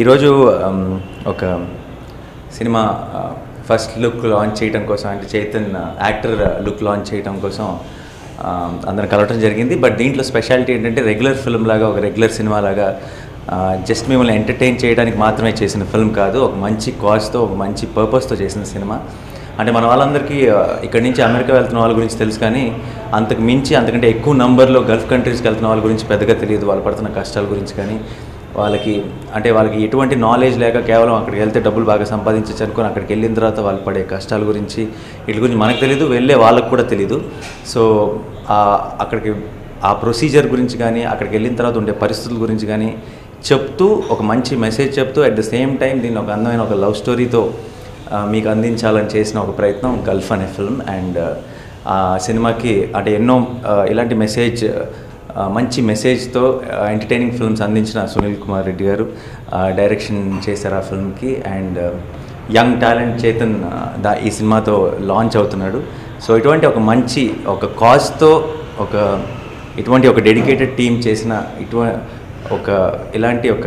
ఈరోజు ఒక cinema first look launch చేయడం కోసం అంటే చైతన్ యాక్టర్ లుక్ లాంచ్ చేయడం కోసం అందరం కలవటం జరిగింది. బట్ దీంట్లో స్పెషాలిటీ ఏంటంటే రెగ్యులర్ ఫిల్మ్ లాగా ఒక రెగ్యులర్ సినిమా లాగా జస్ట్ మిమ్మల్ని ఎంటర్టైన్ చేయడానికి మాత్రమే చేసిన ఫిల్మ్ కాదు ఒక మంచి కాజ్తో ఒక మంచి పర్పస్తో చేసిన సినిమా. అంటే మన వాళ్ళందరికీ ఇక్కడి నుంచి అమెరికా వెళ్తున్న వాళ్ళ గురించి తెలుసు కానీ అంతకు మించి అంతకంటే ఎక్కువ నంబర్లో గల్ఫ్ కంట్రీస్కి వెళ్తున్న వాళ్ళ గురించి పెద్దగా తెలియదు వాళ్ళు పడుతున్న కష్టాల గురించి కానీ వాళ్ళకి అంటే వాళ్ళకి ఎటువంటి నాలెడ్జ్ లేక కేవలం అక్కడికి వెళ్తే డబ్బులు బాగా సంపాదించచ్చు అనుకుని అక్కడికి వెళ్ళిన తర్వాత వాళ్ళు పడే కష్టాల గురించి వీటి గురించి మనకు తెలియదు వెళ్ళే వాళ్ళకు కూడా తెలియదు సో అక్కడికి ఆ ప్రొసీజర్ గురించి కానీ అక్కడికి వెళ్ళిన తర్వాత ఉండే పరిస్థితుల గురించి కానీ చెప్తూ ఒక మంచి మెసేజ్ చెప్తూ అట్ ద సేమ్ టైం దీన్ని ఒక అందమైన ఒక లవ్ స్టోరీతో మీకు అందించాలని చేసిన ఒక ప్రయత్నం గల్ఫ్ అనే ఫిల్మ్ అండ్ ఆ సినిమాకి అంటే ఎన్నో ఇలాంటి మెసేజ్ మంచి మెసేజ్తో ఎంటర్టైనింగ్ ఫిల్మ్స్ అందించిన సునీల్ కుమార్ రెడ్డి గారు డైరెక్షన్ చేశారు ఆ ఫిల్మ్కి అండ్ యంగ్ టాలెంట్ చేతన్ దా ఈ సినిమాతో లాంచ్ అవుతున్నాడు. సో ఇటువంటి ఒక మంచి ఒక కాజ్తో ఒక ఇటువంటి ఒక డెడికేటెడ్ టీం చేసిన ఇటువంటి ఒక ఇలాంటి ఒక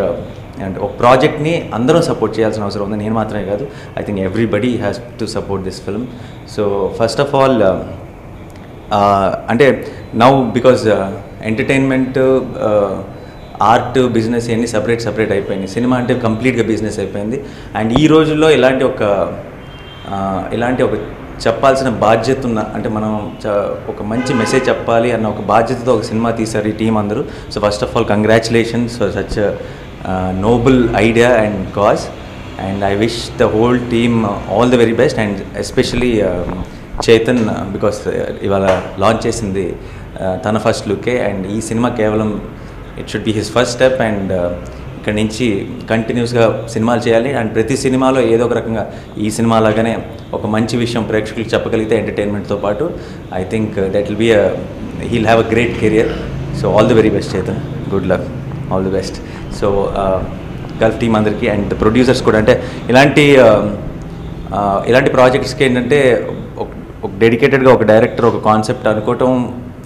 అంటే ఒక ప్రాజెక్ట్ని అందరం సపోర్ట్ చేయాల్సిన అవసరం ఉంది. నేను మాత్రమే కాదు I think everybody has to support this film so first of all అంటే now because entertainment art business ఇవన్నీ సపరేట్ సపరేట్ అయిపోయింది సినిమా అంటే కంప్లీట్గా బిజినెస్ అయిపోయింది. అండ్ ఈ రోజుల్లో ఇలాంటి ఒక ఇలాంటి ఒక చెప్పాల్సిన బాధ్యత ఉన్న అంటే మనం ఒక మంచి మెసేజ్ చెప్పాలి అన్న ఒక బాధ్యతతో ఒక సినిమా తీశారు ఈ టీం అందరూ. So first of all congratulations for such noble idea and cause and I wish the whole team all the very best and especially Chaitan because ఇవాళ లాంచ్ చేసింది Uh, తన ఫస్ట్ లుకే అండ్ ఈ cinema కేవలం it should be his first step and ఇక్కడ నుంచి కంటిన్యూస్గా సినిమాలు చేయాలి. అండ్ ప్రతి సినిమాలో ఏదో ఒక రకంగా ఈ సినిమా లాగానే ఒక మంచి విషయం ప్రేక్షకులకు చెప్పగలిగితే ఎంటర్టైన్మెంట్తో పాటు I think that will be he'll have a great career so all the very best Chetan good luck all the best so Gulf team అందరికీ అండ్ ప్రొడ్యూసర్స్ కూడా. అంటే ఇలాంటి um, uh, ఇలాంటి ప్రాజెక్ట్స్కి ఏంటంటే ఒక డెడికేటెడ్గా ఒక డైరెక్టర్ ఒక కాన్సెప్ట్ అనుకోవటం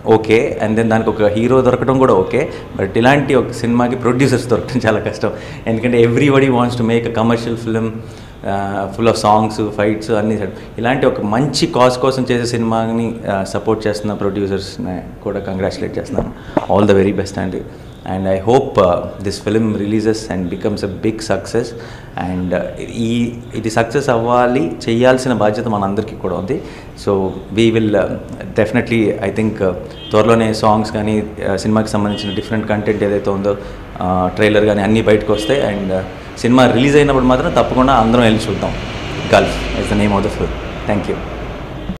ఓకే అండ్ దెన్ దానికి ఒక హీరో దొరకడం కూడా ఓకే బట్ ఇలాంటి ఒక సినిమాకి ప్రొడ్యూసర్స్ దొరకడం చాలా కష్టం. ఎందుకంటే everybody wants to make a commercial film full of songs fights అన్నీ ఇలాంటి ఒక మంచి కాజ్ కోసం చేసే సినిమాని సపోర్ట్ చేస్తున్న ప్రొడ్యూసర్స్ని కూడా కంగ్రాచులేట్ చేస్తున్నాను. ఆల్ ద వెరీ బెస్ట్ అండి and I hope this film releases and becomes a big success and ఈ ఇది సక్సెస్ అవ్వాలి చేయాల్సిన బాధ్యత మనందరికీ కూడా ఉంది. So we will definitely I think త్వరలోనే సాంగ్స్ కానీ uh, సినిమాకి సంబంధించిన డిఫరెంట్ కంటెంట్ ఏదైతే ఉందో uh, ట్రైలర్ కానీ అన్నీ బయటకు వస్తాయి. అండ్ సినిమా రిలీజ్ అయినప్పుడు మాత్రం తప్పకుండా అందరం వెళ్ళి చూద్దాం. Gulf is the name of the film thank you